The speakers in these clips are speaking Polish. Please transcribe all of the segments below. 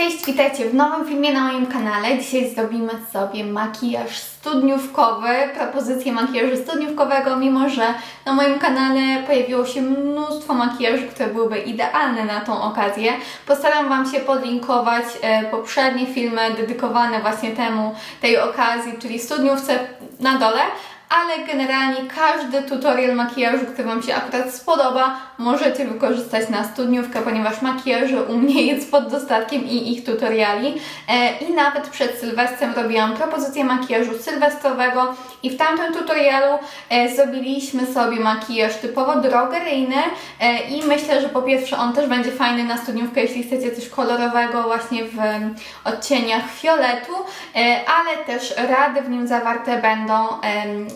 Cześć, witajcie w nowym filmie na moim kanale. Dzisiaj zrobimy sobie makijaż studniówkowy, propozycję makijażu studniówkowego, mimo że na moim kanale pojawiło się mnóstwo makijaży, które byłyby idealne na tą okazję. Postaram Wam się podlinkować e, poprzednie filmy dedykowane właśnie temu, tej okazji, czyli studniówce na dole, ale generalnie każdy tutorial makijażu, który Wam się akurat spodoba, możecie wykorzystać na studniówkę, ponieważ makijaże u mnie jest pod dostatkiem i ich tutoriali. E, I nawet przed Sylwestrem robiłam propozycję makijażu sylwestrowego i w tamtym tutorialu e, zrobiliśmy sobie makijaż typowo drogeryjny e, i myślę, że po pierwsze on też będzie fajny na studniówkę, jeśli chcecie coś kolorowego właśnie w odcieniach fioletu, ale też rady w nim zawarte będą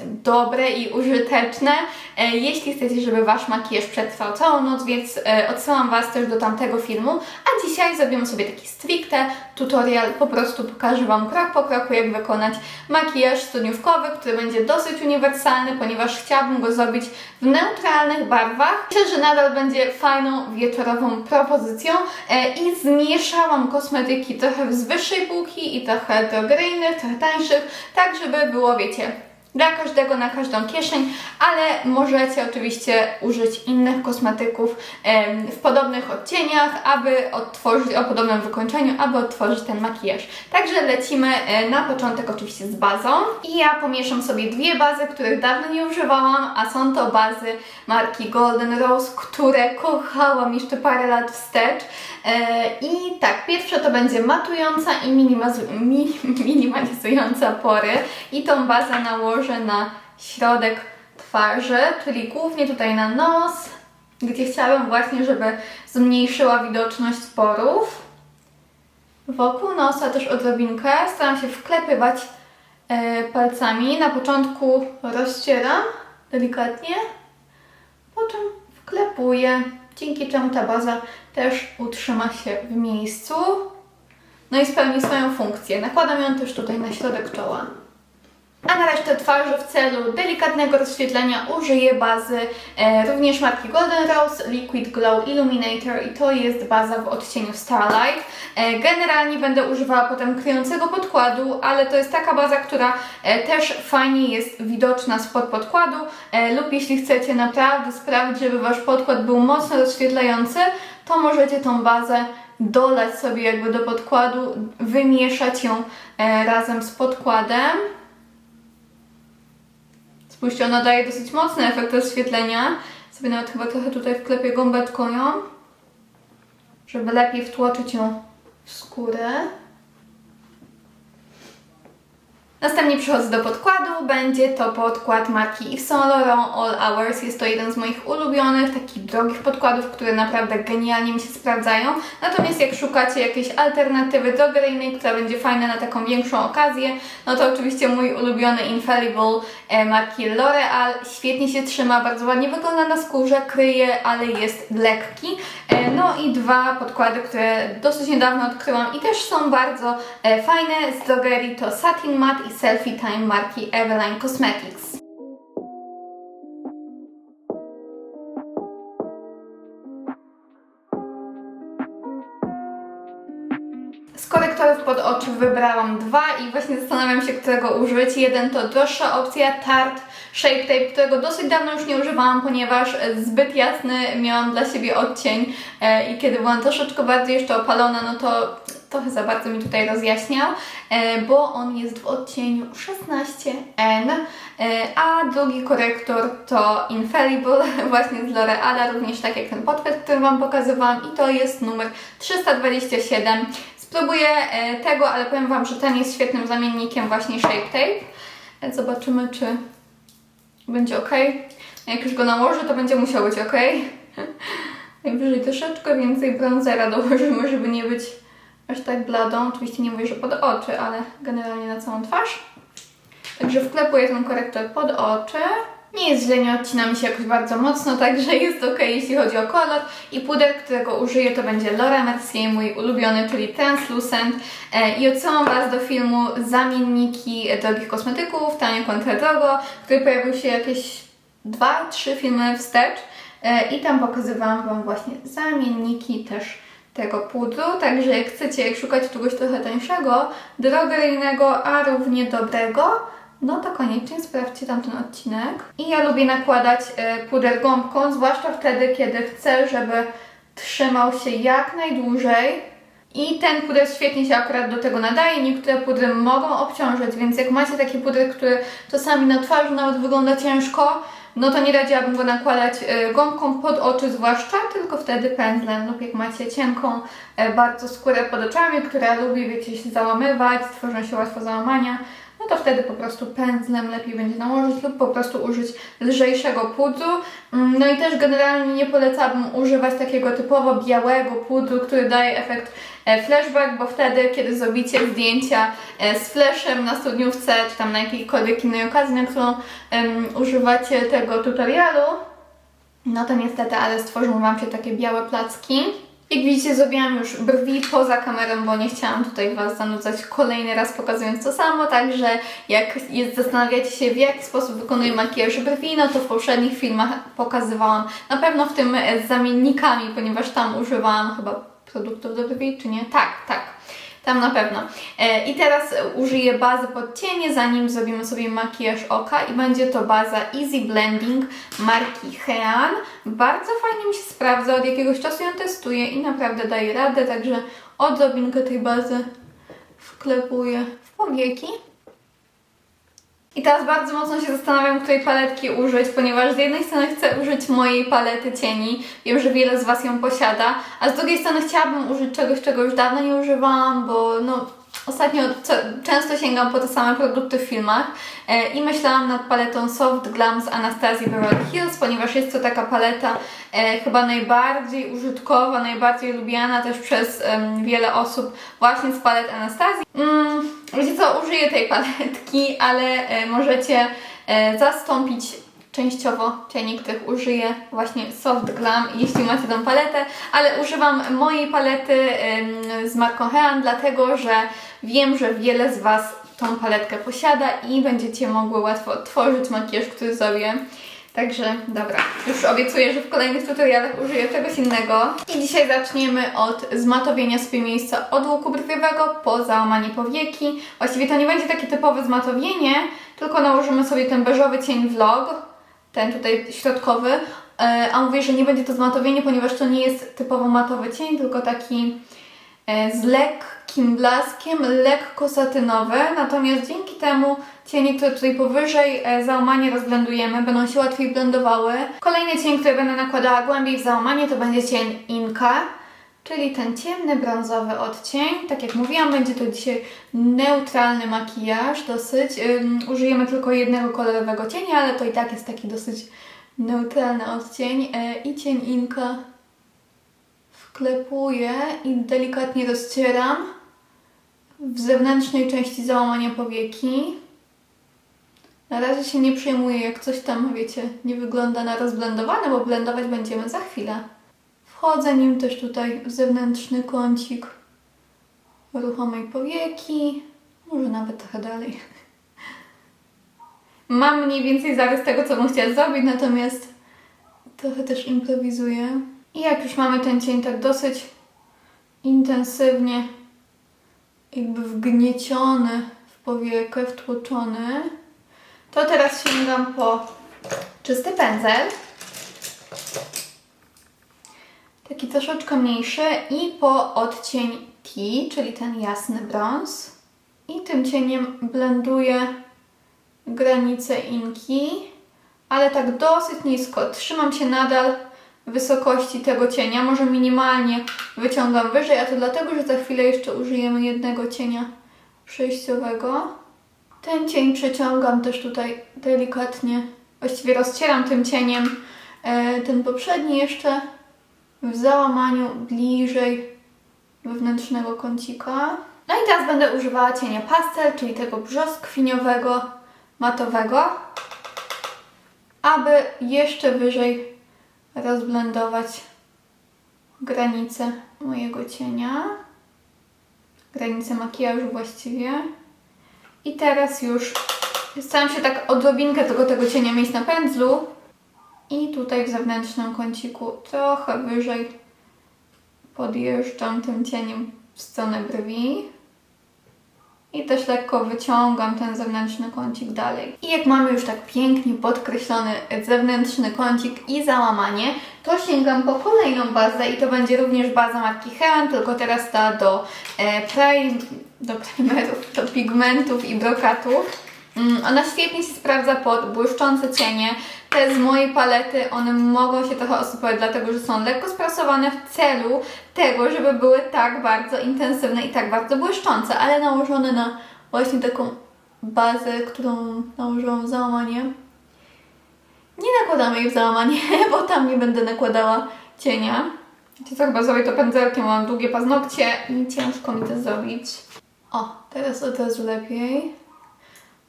dobre i użyteczne, e, jeśli chcecie, żeby Wasz makijaż przetrwał całą noc, więc e, odsyłam Was też do tamtego filmu. A dzisiaj zrobimy sobie taki stricte tutorial, po prostu pokażę Wam krok po kroku, jak wykonać makijaż studniówkowy, który będzie dosyć uniwersalny, ponieważ chciałabym go zrobić w neutralnych barwach. Myślę, że nadal będzie fajną wieczorową propozycją e, i zmieszałam kosmetyki trochę z wyższej półki i trochę drogeryjnych, trochę tańszych, tak żeby było, wiecie, dla każdego, na każdą kieszeń, ale możecie oczywiście użyć innych kosmetyków w podobnych odcieniach, aby odtworzyć, o podobnym wykończeniu, aby odtworzyć ten makijaż. Także lecimy e, na początek oczywiście z bazą i ja pomieszam sobie dwie bazy, których dawno nie używałam, a są to bazy marki Golden Rose, które kochałam jeszcze parę lat wstecz. E, I tak, pierwsza to będzie matująca i minimalizująca pory i tą bazę nałożę na środek twarzy, czyli głównie tutaj na nos, gdzie chciałabym właśnie, żeby zmniejszyła widoczność porów. Wokół nosa też odrobinkę staram się wklepywać e, palcami. Na początku rozcieram delikatnie, po czym wklepuję, dzięki czemu ta baza też utrzyma się w miejscu. No i spełni swoją funkcję. Nakładam ją też tutaj na środek czoła. A na resztę twarzy w celu delikatnego rozświetlenia użyję bazy e, również marki Golden Rose Liquid Glow Illuminator i to jest baza w odcieniu Starlight. E, generalnie będę używała potem kryjącego podkładu, ale to jest taka baza, która e, też fajnie jest widoczna spod podkładu e, lub jeśli chcecie naprawdę sprawić, żeby Wasz podkład był mocno rozświetlający, to możecie tą bazę dolać sobie jakby do podkładu, wymieszać ją e, razem z podkładem. Spójrzcie, ona daje dosyć mocny efekt rozświetlenia. Sobie nawet chyba trochę tutaj wklepię gąbeczką ją, żeby lepiej wtłoczyć ją w skórę. Następnie przechodzę do podkładu. Będzie to podkład marki Yves Saint Laurent All Hours. Jest to jeden z moich ulubionych, takich drogich podkładów, które naprawdę genialnie mi się sprawdzają. Natomiast jak szukacie jakiejś alternatywy drogeryjnej, która będzie fajna na taką większą okazję, no to oczywiście mój ulubiony Infallible e, marki L'Oreal. Świetnie się trzyma, bardzo ładnie wygląda na skórze, kryje, ale jest lekki. E, No i dwa podkłady, które dosyć niedawno odkryłam i też są bardzo e, fajne z drogerii to Satin Matte i Selfie Time marki Eveline Cosmetics. Z korektorów pod oczy wybrałam dwa i właśnie zastanawiam się, którego użyć. Jeden to droższa opcja Tarte Shape Tape, którego dosyć dawno już nie używałam, ponieważ zbyt jasny miałam dla siebie odcień e, i kiedy byłam troszeczkę bardziej jeszcze opalona, no to trochę za bardzo mi tutaj rozjaśniał, e, bo on jest w odcieniu 16N, e, a drugi korektor to Infallible, właśnie z L'Oreala, również tak jak ten podkład, który Wam pokazywałam i to jest numer 327. Spróbuję e, tego, ale powiem Wam, że ten jest świetnym zamiennikiem właśnie Shape Tape. Zobaczymy, czy będzie ok. Jak już go nałożę, to będzie musiał być ok. Najwyżej troszeczkę więcej bronzera dołożymy, żeby nie być aż tak bladą. Oczywiście nie mówię, że pod oczy, ale generalnie na całą twarz. Także wklepuję ten korektor pod oczy. Nie jest źle, nie odcina mi się jakoś bardzo mocno, także jest ok, jeśli chodzi o kolor. I puder, którego użyję, to będzie Laura Mercier, mój ulubiony, czyli Translucent. E, I odsyłam Was do filmu Zamienniki drogich kosmetyków, tanio kontra drogo, który pojawił się jakieś dwa, trzy filmy wstecz. E, I tam pokazywałam Wam właśnie zamienniki też tego pudru, także jak chcecie, jak szukacie czegoś trochę tańszego, drogeryjnego, a równie dobrego, no to koniecznie sprawdźcie tamten odcinek. I ja lubię nakładać e, puder gąbką, zwłaszcza wtedy, kiedy chcę, żeby trzymał się jak najdłużej. I ten puder świetnie się akurat do tego nadaje. Niektóre pudry mogą obciążyć, więc jak macie taki puder, który czasami na twarzy nawet wygląda ciężko, no to nie radziłabym go nakładać e, gąbką pod oczy zwłaszcza, tylko wtedy pędzlem. Lub jak macie cienką e, bardzo skórę pod oczami, która lubi, wiecie, się załamywać, tworzą się łatwo załamania, no to wtedy po prostu pędzlem lepiej będzie nałożyć lub po prostu użyć lżejszego pudru. Mm, No i też generalnie nie polecałabym używać takiego typowo białego pudru, który daje efekt e, flashback, bo wtedy, kiedy zrobicie zdjęcia e, z flashem na studniówce, czy tam na jakiejkolwiek innej okazji, na którą em, używacie tego tutorialu, no to niestety, ale stworzą Wam się takie białe placki. Jak widzicie, zrobiłam już brwi poza kamerą, bo nie chciałam tutaj Was zanudzać kolejny raz pokazując to samo, także jak jest, zastanawiacie się w jaki sposób wykonuję makijaż brwi, no to w poprzednich filmach pokazywałam, na pewno w tym e, z zamiennikami, ponieważ tam używałam chyba produktów do brwi, czy nie? Tak, tak. Tam na pewno. E, I teraz użyję bazy pod cienie, zanim zrobimy sobie makijaż oka i będzie to baza Easy Blending marki Hean. Bardzo fajnie mi się sprawdza, od jakiegoś czasu ją testuję i naprawdę daje radę, także odrobinkę tej bazy wklepuję w powieki. I teraz bardzo mocno się zastanawiam, której paletki użyć, ponieważ z jednej strony chcę użyć mojej palety cieni, wiem, że wiele z Was ją posiada, a z drugiej strony chciałabym użyć czegoś, czego już dawno nie używałam, bo no, ostatnio często sięgam po te same produkty w filmach e, i myślałam nad paletą Soft Glam z Anastazji Beverly Hills, ponieważ jest to taka paleta e, chyba najbardziej użytkowa, najbardziej lubiana też przez em, wiele osób właśnie z palet Anastazji. Mm, wiecie co, użyję tej paletki, ale e, możecie e, zastąpić częściowo cieni, których użyję właśnie Soft Glam, jeśli macie tą paletę, ale używam mojej palety z marką Hean, dlatego że wiem, że wiele z Was tą paletkę posiada i będziecie mogły łatwo odtworzyć makijaż, który zrobię. Także dobra, już obiecuję, że w kolejnych tutorialach użyję czegoś innego. I dzisiaj zaczniemy od zmatowienia sobie miejsca od łuku brwiowego po załamanie powieki. Właściwie to nie będzie takie typowe zmatowienie, tylko nałożymy sobie ten beżowy cień vlog, ten tutaj środkowy, e, a mówię, że nie będzie to zmatowienie, ponieważ to nie jest typowo matowy cień, tylko taki e, z lekkim blaskiem, lekko satynowy, natomiast dzięki temu cienie, które tutaj powyżej e, załamanie rozblendujemy, będą się łatwiej blendowały. Kolejny cień, który będę nakładała głębiej w załamanie, to będzie cień Inka, czyli ten ciemny brązowy odcień. Tak jak mówiłam, będzie to dzisiaj neutralny makijaż, dosyć. Użyjemy tylko jednego kolorowego cienia, ale to i tak jest taki dosyć neutralny odcień. E, I cień Inka wklepuję i delikatnie rozcieram w zewnętrznej części załamania powieki. Na razie się nie przejmuję, jak coś tam, wiecie, nie wygląda na rozblendowane, bo blendować będziemy za chwilę. Wchodzę nim też tutaj w zewnętrzny kącik ruchomej powieki, może nawet trochę dalej. Mam mniej więcej zarys tego, co bym chciała zrobić, natomiast trochę też improwizuję. I jak już mamy ten cień tak dosyć intensywnie jakby wgnieciony w powiekę, wtłoczony, to teraz sięgam po czysty pędzel. Troszeczkę mniejszy i po odcień T, czyli ten jasny brąz. I tym cieniem blenduję granice inki, ale tak dosyć nisko. Trzymam się nadal wysokości tego cienia, może minimalnie wyciągam wyżej, a to dlatego, że za chwilę jeszcze użyjemy jednego cienia przejściowego. Ten cień przeciągam też tutaj delikatnie, właściwie rozcieram tym cieniem e, ten poprzedni jeszcze w załamaniu bliżej wewnętrznego kącika. No i teraz będę używała cienia pastel, czyli tego brzoskwiniowego, matowego, aby jeszcze wyżej rozblendować granice mojego cienia, granice makijażu właściwie. I teraz już staram się tak odrobinkę tego, tego cienia mieć na pędzlu i tutaj w zewnętrznym kąciku trochę wyżej podjeżdżam tym cieniem w stronę brwi. I też lekko wyciągam ten zewnętrzny kącik dalej. I jak mamy już tak pięknie podkreślony zewnętrzny kącik i załamanie, to sięgam po kolejną bazę i to będzie również baza marki Hean, tylko teraz ta do, e, do primerów, do pigmentów i brokatów. Mm, Ona świetnie się sprawdza pod błyszczące cienie. Te z mojej palety, one mogą się trochę osypać, dlatego że są lekko sprasowane w celu tego, żeby były tak bardzo intensywne i tak bardzo błyszczące, ale nałożone na właśnie taką bazę, którą nałożyłam w załamanie. Nie nakładamy jej w załamanie, bo tam nie będę nakładała cienia. Wiecie co, chyba zrobię to pędzelkiem, mam długie paznokcie i ciężko mi to zrobić. O, teraz od razu lepiej.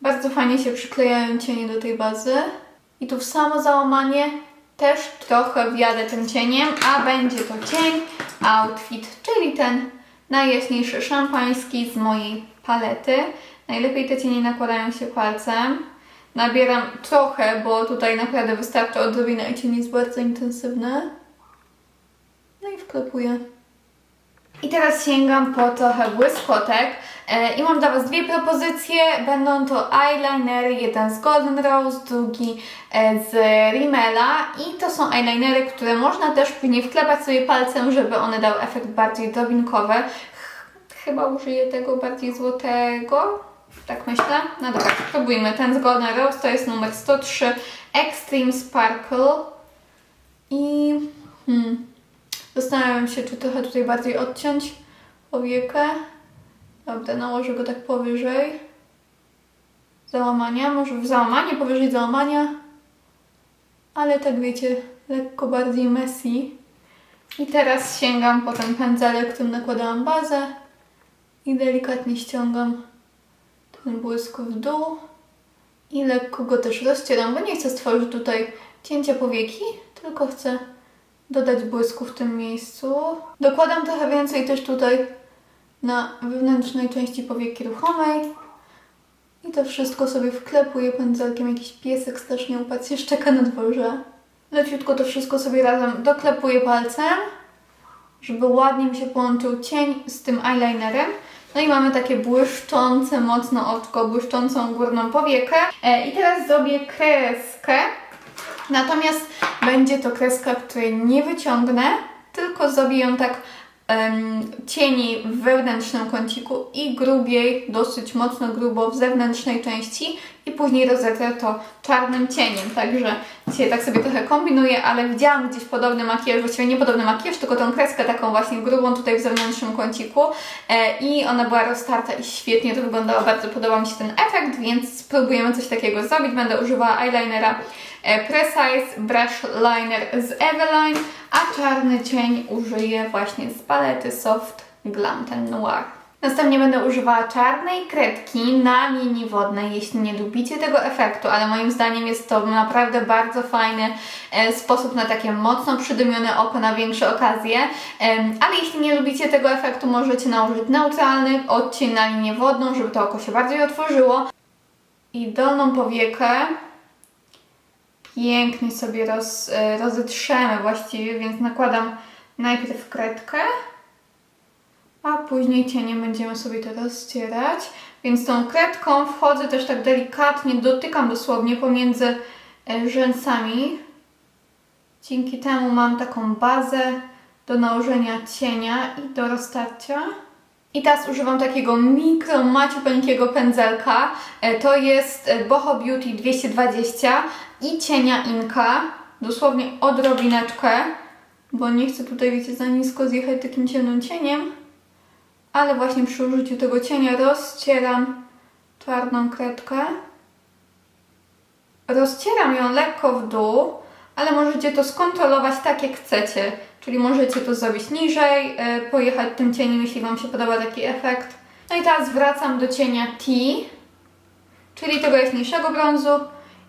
Bardzo fajnie się przyklejają cienie do tej bazy. I tu w samo załamanie też trochę wjadę tym cieniem, a będzie to cień Outfit, czyli ten najjaśniejszy szampański z mojej palety. Najlepiej te cienie nakładają się palcem. Nabieram trochę, bo tutaj naprawdę wystarczy odrobina i cień jest bardzo intensywny. No i wklepuję. I teraz sięgam po trochę błyskotek i mam dla Was dwie propozycje. Będą to eyelinery, jeden z Golden Rose, drugi e, z Rimmela i to są eyelinery, które można też później wklepać sobie palcem, żeby one dały efekt bardziej drobinkowy. Ch- Chyba użyję tego bardziej złotego. Tak myślę. No dobra, spróbujmy. Ten z Golden Rose to jest numer 103 Extreme Sparkle. I hmm, Zastanawiam się, czy trochę tutaj bardziej odciąć powiekę. Dobra, nałożę go tak powyżej załamania, może w załamanie, powyżej załamania, ale tak wiecie, lekko bardziej messy. I teraz sięgam po ten pędzelek, którym nakładałam bazę i delikatnie ściągam ten błysk w dół i lekko go też rozcieram, bo nie chcę stworzyć tutaj cięcia powieki, tylko chcę dodać błysku w tym miejscu. Dokładam trochę więcej też tutaj na wewnętrznej części powieki ruchomej. I to wszystko sobie wklepuję pędzelkiem. Jakiś piesek strasznie upadł się szczeka na dworze. Leciutko to wszystko sobie razem doklepuję palcem, żeby ładnie mi się połączył cień z tym eyelinerem. No i mamy takie błyszczące mocno oczko, błyszczącą górną powiekę. E, I teraz zrobię kreskę. Natomiast będzie to kreska, której nie wyciągnę, tylko zrobię ją tak cieni w wewnętrznym kąciku i grubiej, dosyć mocno grubo w zewnętrznej części i później rozetrę to czarnym cieniem. Także dzisiaj tak sobie trochę kombinuję, ale widziałam gdzieś podobny makijaż, właściwie nie podobny makijaż, tylko tą kreskę taką właśnie grubą tutaj w zewnętrznym kąciku e, i ona była roztarta i świetnie to wyglądało, bardzo podoba mi się ten efekt, więc spróbujemy coś takiego zrobić. Będę używała eyelinera e, Precise Brush Liner z Eveline, a czarny cień użyję właśnie z palety Soft Glam ten Noir. Następnie będę używała czarnej kredki na linii wodnej, jeśli nie lubicie tego efektu, ale moim zdaniem jest to naprawdę bardzo fajny e, sposób na takie mocno przydymione oko na większe okazje. Ale jeśli nie lubicie tego efektu, możecie nałożyć neutralny odcień na linię wodną, żeby to oko się bardziej otworzyło. I dolną powiekę pięknie sobie roz, e, rozetrzemy właściwie, więc nakładam najpierw kredkę, a później cieniem będziemy sobie to rozcierać. Więc tą kredką wchodzę też tak delikatnie, dotykam dosłownie pomiędzy e, rzęsami. Dzięki temu mam taką bazę do nałożenia cienia i do roztarcia. I teraz używam takiego mikro maciupeńkiego pędzelka. E, To jest e, Boho Beauty 220 i cienia Inka. Dosłownie odrobineczkę, bo nie chcę tutaj, wiecie, za nisko zjechać takim ciemnym cieniem. Ale właśnie przy użyciu tego cienia rozcieram czarną kredkę. Rozcieram ją lekko w dół, ale możecie to skontrolować tak jak chcecie. Czyli możecie to zrobić niżej, e, pojechać tym cieniem, jeśli Wam się podoba taki efekt. No i teraz wracam do cienia T, czyli tego jaśniejszego brązu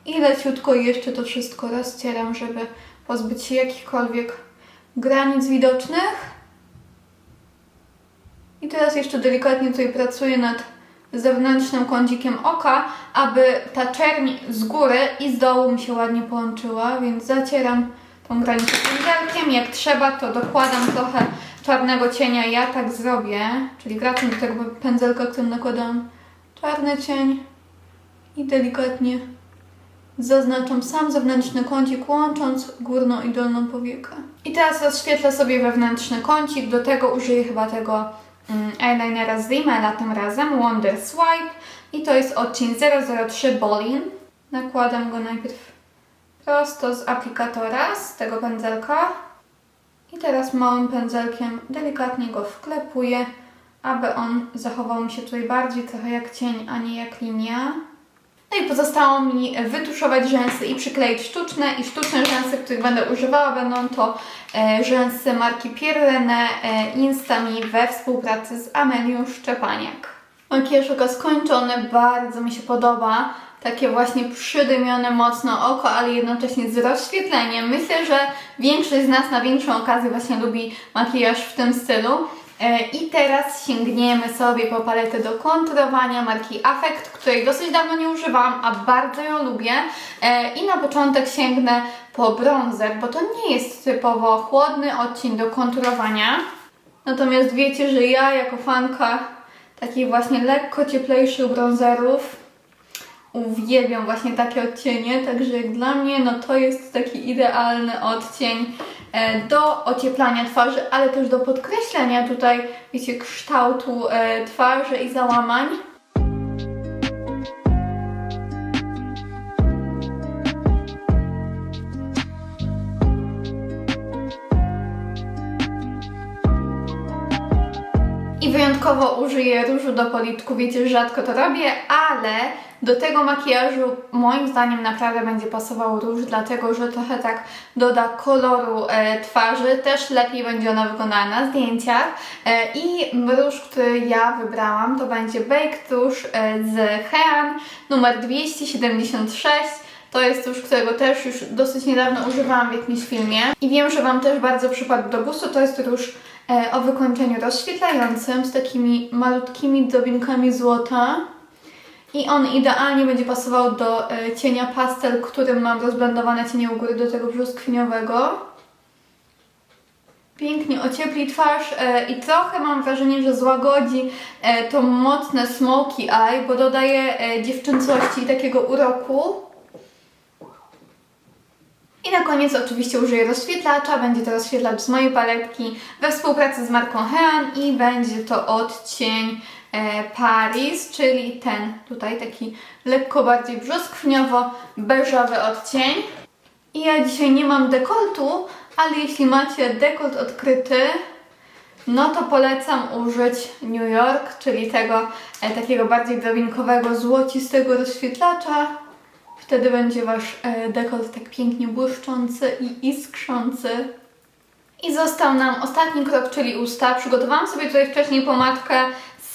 i leciutko jeszcze to wszystko rozcieram, żeby pozbyć się jakichkolwiek granic widocznych. I teraz jeszcze delikatnie tutaj pracuję nad zewnętrznym kącikiem oka, aby ta czerń z góry i z dołu mi się ładnie połączyła, więc zacieram tą granicę pędzelkiem. Jak trzeba, to dokładam trochę czarnego cienia ja tak zrobię, czyli wracam do tego pędzelka, którym nakładam czarny cień i delikatnie zaznaczam sam zewnętrzny kącik, łącząc górną i dolną powiekę. I teraz rozświetlę sobie wewnętrzny kącik, do tego użyję chyba tego eyelinera z Rimmela tym razem, Wonder Swipe i to jest odcień 003 Bolin. Nakładam go najpierw prosto z aplikatora, z tego pędzelka i teraz małym pędzelkiem delikatnie go wklepuję, aby on zachował mi się tutaj bardziej trochę jak cień, a nie jak linia. No i pozostało mi wytuszować rzęsy i przykleić sztuczne i sztuczne rzęsy, których będę używała, będą to e, rzęsy marki Pierrenne e, Instami we współpracy z Amelią Szczepaniak. Makijaż oka skończony, bardzo mi się podoba. Takie właśnie przydymione mocno oko, ale jednocześnie z rozświetleniem. Myślę, że większość z nas na większą okazję właśnie lubi makijaż w tym stylu. E, I teraz sięgniemy sobie po paletę do konturowania marki Affect, której dosyć dawno nie używałam, a bardzo ją lubię. E, I na początek sięgnę po bronzer, bo to nie jest typowo chłodny odcień do konturowania. Natomiast wiecie, że ja jako fanka takich właśnie lekko cieplejszych bronzerów uwielbiam właśnie takie odcienie, także dla mnie no to jest taki idealny odcień do ocieplania twarzy, ale też do podkreślenia tutaj, wiecie, kształtu e, twarzy i załamań. Wyjątkowo użyję różu do policzku, wiecie, rzadko to robię, ale do tego makijażu moim zdaniem naprawdę będzie pasował róż, dlatego że trochę tak doda koloru e, twarzy, też lepiej będzie ona wyglądała na zdjęciach. E, I róż, który ja wybrałam, to będzie Baked Rouge e, z Hean numer 276. To jest róż, którego też już dosyć niedawno używałam w jakimś filmie i wiem, że Wam też bardzo przypadł do gustu. To jest róż o wykończeniu rozświetlającym z takimi malutkimi drobinkami złota. I on idealnie będzie pasował do e, cienia pastel, którym mam rozblendowane cienie u góry do tego brzoskwiniowego. Pięknie ociepli twarz e, i trochę mam wrażenie, że złagodzi e, to mocne smoky eye, bo dodaje e, dziewczyncości i takiego uroku. I na koniec oczywiście użyję rozświetlacza. Będzie to rozświetlacz z mojej paletki we współpracy z marką Hean i będzie to odcień e, Paris, czyli ten tutaj taki lekko bardziej brzoskwiniowo-beżowy odcień. I ja dzisiaj nie mam dekoltu, ale jeśli macie dekolt odkryty, no to polecam użyć New York, czyli tego e, takiego bardziej drobinkowego, złocistego rozświetlacza. Wtedy będzie Wasz e, dekolt tak pięknie błyszczący i iskrzący. I został nam ostatni krok, czyli usta. Przygotowałam sobie tutaj wcześniej pomadkę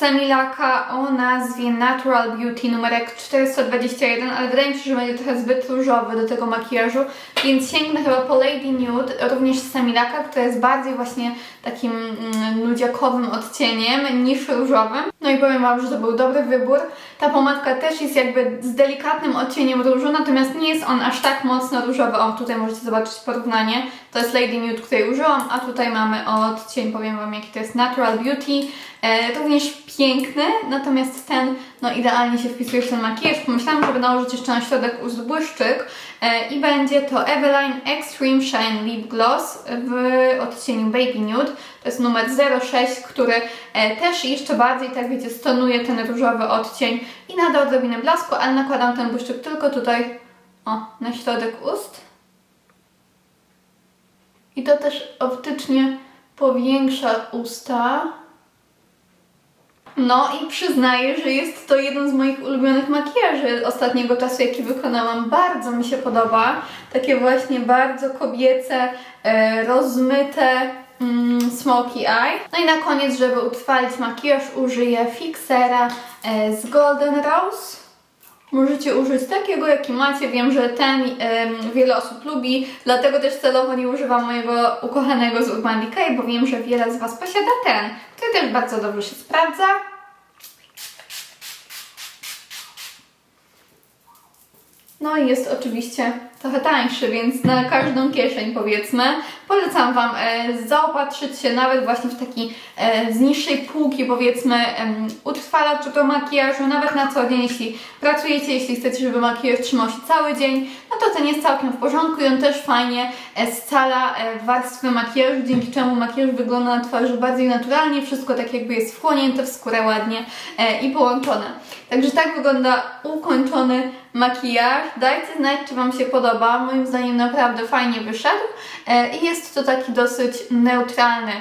z Semilaka o nazwie Natural Beauty numerek 421, ale wydaje mi się, że będzie trochę zbyt różowy do tego makijażu, więc sięgnę chyba po Lady Nude, również z Semilaka, która jest bardziej właśnie takim mm, nudziakowym odcieniem niż różowym. No i powiem Wam, że to był dobry wybór. Ta pomadka też jest jakby z delikatnym odcieniem różu, natomiast nie jest on aż tak mocno różowy. O, tutaj możecie zobaczyć porównanie. To jest Lady Nude, której użyłam, a tutaj mamy odcień, powiem Wam jaki to jest Natural Beauty. E, również piękny, natomiast ten no idealnie się wpisuje w ten makijaż. Pomyślałam, żeby nałożyć jeszcze na środek ust błyszczyk e, i będzie to Eveline Extreme Shine Lip Gloss w odcieniu Baby Nude. To jest numer 06, który e, też jeszcze bardziej, tak wiecie, stonuje ten różowy odcień i nada odrobinę blasku, ale nakładam ten błyszczyk tylko tutaj, o, na środek ust. I to też optycznie powiększa usta. No i przyznaję, że jest to jeden z moich ulubionych makijaży ostatniego czasu, jaki wykonałam. Bardzo mi się podoba. Takie właśnie bardzo kobiece, e, rozmyte mm, smoky eye. No i na koniec, żeby utrwalić makijaż, użyję fixera e, z Golden Rose. Możecie użyć takiego, jaki macie. Wiem, że ten em, wiele osób lubi, dlatego też celowo nie używam mojego ukochanego z Urban Decay, bo wiem, że wiele z Was posiada ten, który też bardzo dobrze się sprawdza. No i jest oczywiście trochę tańszy, więc na każdą kieszeń powiedzmy. Polecam Wam e, zaopatrzyć się nawet właśnie w taki e, z niższej półki powiedzmy utrwalacz do makijażu, nawet na co dzień, jeśli pracujecie, jeśli chcecie, żeby makijaż trzymał się cały dzień, no to ten jest całkiem w porządku i on też fajnie e, scala warstwę makijażu, dzięki czemu makijaż wygląda na twarzy bardziej naturalnie, wszystko tak jakby jest wchłonięte w skórę ładnie i połączone. Także tak wygląda ukończony makijaż. Dajcie znać, czy Wam się podoba. Moim zdaniem naprawdę fajnie wyszedł e, i jest to taki dosyć neutralny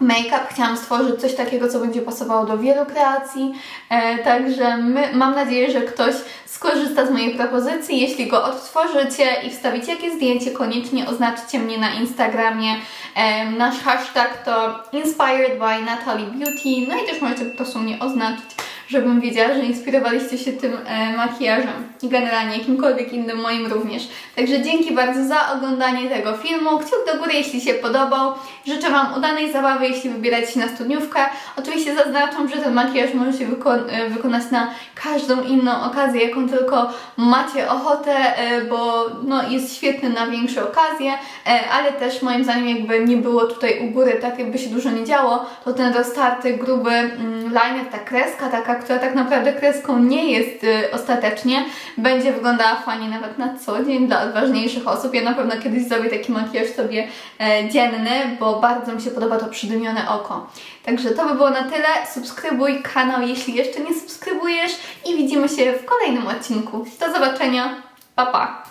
make-up. Chciałam stworzyć coś takiego, co będzie pasowało do wielu kreacji, e, także my, mam nadzieję, że ktoś skorzysta z mojej propozycji. Jeśli go odtworzycie i wstawicie jakieś zdjęcie, koniecznie oznaczcie mnie na Instagramie. E, nasz hashtag to Inspired by Natalie Beauty, no i też możecie po prostu mnie oznaczyć żebym wiedziała, że inspirowaliście się tym e, makijażem i generalnie jakimkolwiek innym moim również. Także dzięki bardzo za oglądanie tego filmu. Kciuk do góry, jeśli się podobał. Życzę Wam udanej zabawy, jeśli wybieracie się na studniówkę. Oczywiście zaznaczam, że ten makijaż możecie wyko- e, wykonać na każdą inną okazję, jaką tylko macie ochotę, e, bo no, jest świetny na większe okazje, e, ale też moim zdaniem jakby nie było tutaj u góry, tak jakby się dużo nie działo, to ten roztarty, gruby mm, liner, ta kreska taka, która tak naprawdę kreską nie jest y, ostatecznie, będzie wyglądała fajnie nawet na co dzień dla odważniejszych osób. Ja na pewno kiedyś zrobię taki makijaż sobie e, dzienny, bo bardzo mi się podoba to przydymione oko. Także to by było na tyle. Subskrybuj kanał, jeśli jeszcze nie subskrybujesz i widzimy się w kolejnym odcinku. Do zobaczenia. Pa, pa!